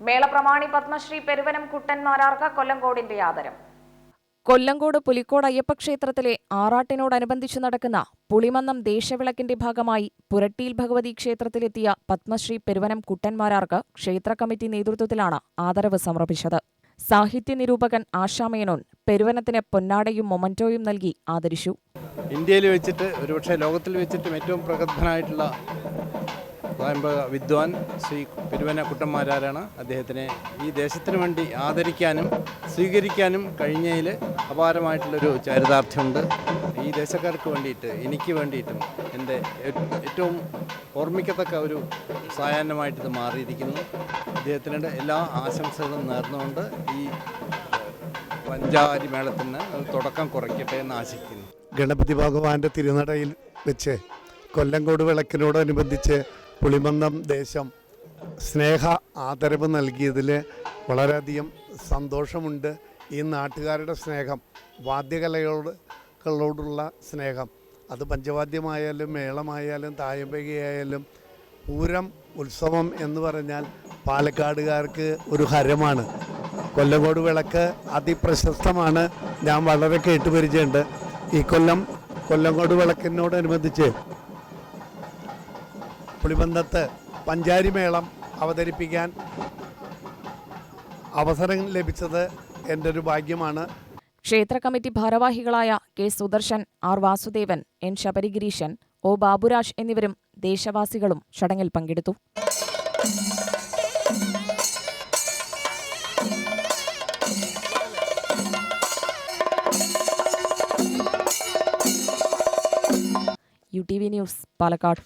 മേളപ്രമാണി പത്മശ്രീ പെരുവനം കുട്ടന്മാരാർക്ക് കൊല്ലങ്കോടിന്റെ ആദരം. കൊല്ലങ്കോട് പുലിക്കോട് അയ്യപ്പക്ഷേത്രത്തിലെ ആറാട്ടിനോടനുബന്ധിച്ചു നടക്കുന്ന പുളിമന്നം ദേശവിളക്കിന്റെ ഭാഗമായി പുരട്ടിയിൽ ഭഗവതി ക്ഷേത്രത്തിലെത്തിയ പത്മശ്രീ പെരുവനം കുട്ടന്മാരാർക്ക് ക്ഷേത്ര കമ്മിറ്റി നേതൃത്വത്തിലാണ് ആദരവ് സമർപ്പിച്ചത്. സാഹിത്യ നിരൂപകൻ ആശാമേനോൻ പെരുവനത്തിന് പൊന്നാടയും മൊമന്റോയും നൽകി ആദരിച്ചു. ഇന്ത്യയിൽ വെച്ചിട്ട് ഒരുപക്ഷെ ലോകത്തിൽ വെച്ചിട്ടും ഏറ്റവും പ്രഗത്ഭനായിട്ടുള്ള സ്വയംഭവ വിദ്വാൻ ശ്രീ പെരുവന കുട്ടന്മാരാരാണ് അദ്ദേഹത്തിനെ ഈ ദേശത്തിന് വേണ്ടി ആദരിക്കാനും സ്വീകരിക്കാനും കഴിഞ്ഞതിൽ അപാരമായിട്ടുള്ളൊരു ചരിതാർത്ഥ്യമുണ്ട്. ഈ ദേശക്കാർക്ക് വേണ്ടിയിട്ട് എനിക്ക് വേണ്ടിയിട്ടും എന്റെ ഏറ്റവും ഓർമ്മിക്കത്തക്ക ഒരു സായാഹ്നമായിട്ട് ഇത് മാറിയിരിക്കുന്നു. അദ്ദേഹത്തിന്റെ എല്ലാ ആശംസകളും നേർന്നുകൊണ്ട് ഈ പഞ്ചാരി മേളത്തിന് തുടക്കം കുറയ്ക്കട്ടെ എന്ന് ആശിക്കുന്നു. ഗണപതി ഭഗവാന്റെ തിരുനടയിൽ വെച്ച് കൊല്ലങ്കോട് വിളക്കിനോടനുബന്ധിച്ച് പുളിമന്നം ദേശം. സ്നേഹ ആദരവ് നൽകിയതിൽ വളരെയധികം സന്തോഷമുണ്ട്. ഈ നാട്ടുകാരുടെ സ്നേഹം വാദ്യകലയോട് കളോടുള്ള സ്നേഹം അത് പഞ്ചവാദ്യമായാലും മേളമായാലും തായമ്പകയായാലും പൂരം ഉത്സവം എന്ന് പറഞ്ഞാൽ പാലക്കാടുകാർക്ക് ഒരു ഹരമാണ്. കൊല്ലങ്കോട് വിളക്ക് അതിപ്രശസ്തമാണ്. ഞാൻ വളരെ കേട്ടുപരിചയമുണ്ട്. ഈ കൊല്ലം കൊല്ലങ്കോട് വിളക്കിനോടനുബന്ധിച്ച് പുളിബന്ധത്ത് പഞ്ചാരിമേളം അവതരിപ്പിക്കാൻ അവസരം ലഭിച്ചത് എന്റെ ഒരു ഭാഗ്യമാണ്. ക്ഷേത്ര കമ്മിറ്റി ഭാരവാഹികളായ K Sudarshan R Vasudevan N Sabarigireeshan O Baburaj എന്നിവരും ദേശവാസികളും ചടങ്ങിൽ പങ്കെടുത്തു. U T V news Palakkad.